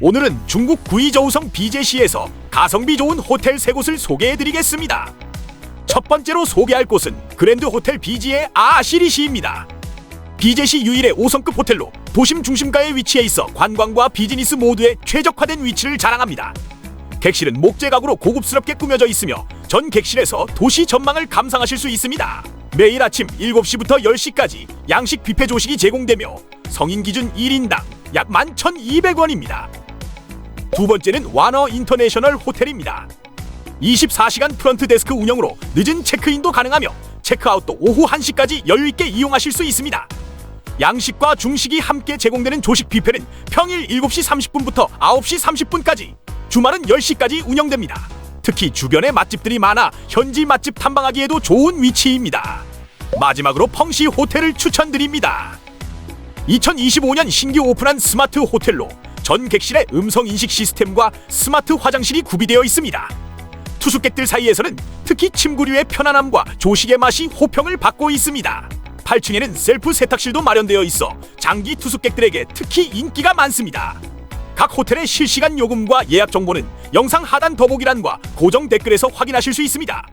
오늘은 중국 구이저우성 비제시에서 가성비 좋은 호텔 세 곳을 소개해드리겠습니다. 첫 번째로 소개할 곳은 그랜드 호텔 비지의 아시리시입니다. 비제시 유일의 5성급 호텔로 도심 중심가에 위치해 있어 관광과 비즈니스 모두에 최적화된 위치를 자랑합니다. 객실은 목재 가구로 고급스럽게 꾸며져 있으며 전 객실에서 도시 전망을 감상하실 수 있습니다. 매일 아침 7시부터 10시까지 양식 뷔페 조식이 제공되며 성인 기준 1인당 약 11,200원입니다. 두 번째는 와너 인터내셔널 호텔입니다. 24시간 프런트 데스크 운영으로 늦은 체크인도 가능하며 체크아웃도 오후 1시까지 여유있게 이용하실 수 있습니다. 양식과 중식이 함께 제공되는 조식 뷔페는 평일 7시 30분부터 9시 30분까지, 주말은 10시까지 운영됩니다. 특히 주변에 맛집들이 많아 현지 맛집 탐방하기에도 좋은 위치입니다. 마지막으로 펑시 호텔을 추천드립니다. 2025년 신규 오픈한 스마트 호텔로 전 객실에 음성 인식 시스템과 스마트 화장실이 구비되어 있습니다. 투숙객들 사이에서는 특히 침구류의 편안함과 조식의 맛이 호평을 받고 있습니다. 8층에는 셀프 세탁실도 마련되어 있어 장기 투숙객들에게 특히 인기가 많습니다. 각 호텔의 실시간 요금과 예약 정보는 영상 하단 더보기란과 고정 댓글에서 확인하실 수 있습니다.